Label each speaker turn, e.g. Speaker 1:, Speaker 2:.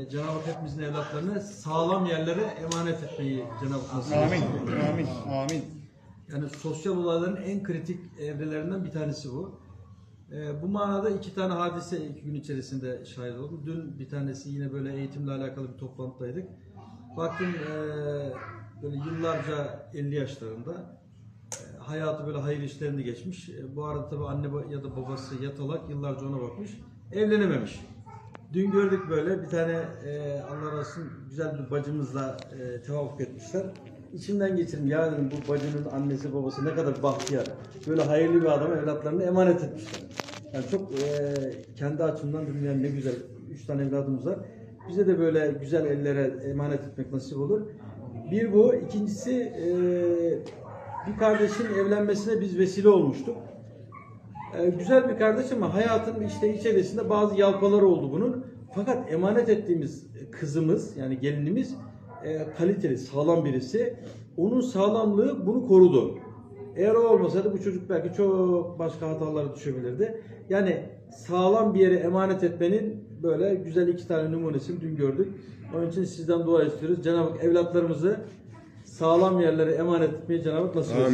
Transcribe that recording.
Speaker 1: e, Cenab-ı Hak hepimizin evlatlarını sağlam yerlere emanet etmeyi Cenab-ı Hak nasip
Speaker 2: Amin. Amin. Amin.
Speaker 1: Yani sosyal olayların en kritik evrelerinden bir tanesi bu. Ee, bu manada iki tane hadise iki gün içerisinde şahit oldum. Dün bir tanesi yine böyle eğitimle alakalı bir toplantıdaydık. Baktım eee, böyle yıllarca 50 yaşlarında e, hayatı böyle hayır işlerinde geçmiş. E, bu arada tabii anne ya da babası yatalak yıllarca ona bakmış. Evlenememiş. Dün gördük böyle bir tane e, Allah razı olsun güzel bir bacımızla e, tevafuk etmişler. İçimden geçirdim ya dedim bu bacının annesi babası ne kadar bahtiyar. Böyle hayırlı bir adama evlatlarını emanet etmişler. Yani çok e, kendi açımdan dedim yani ne güzel. Üç tane evladımız var. Bize de böyle güzel ellere emanet etmek nasip olur. Bir bu. ikincisi e, bir kardeşin evlenmesine biz vesile olmuştuk. Ee, güzel bir kardeş ama hayatın işte içerisinde bazı yalpaları oldu bunun. Fakat emanet ettiğimiz kızımız yani gelinimiz e, kaliteli, sağlam birisi. Onun sağlamlığı bunu korudu. Eğer o olmasaydı bu çocuk belki çok başka hatalara düşebilirdi. Yani sağlam bir yere emanet etmenin böyle güzel iki tane numunesini dün gördük. Onun için sizden dua istiyoruz. Cenab-ı Hak evlatlarımızı sağlam yerlere emanet etmeyi Cenab-ı Hak nasip etsin.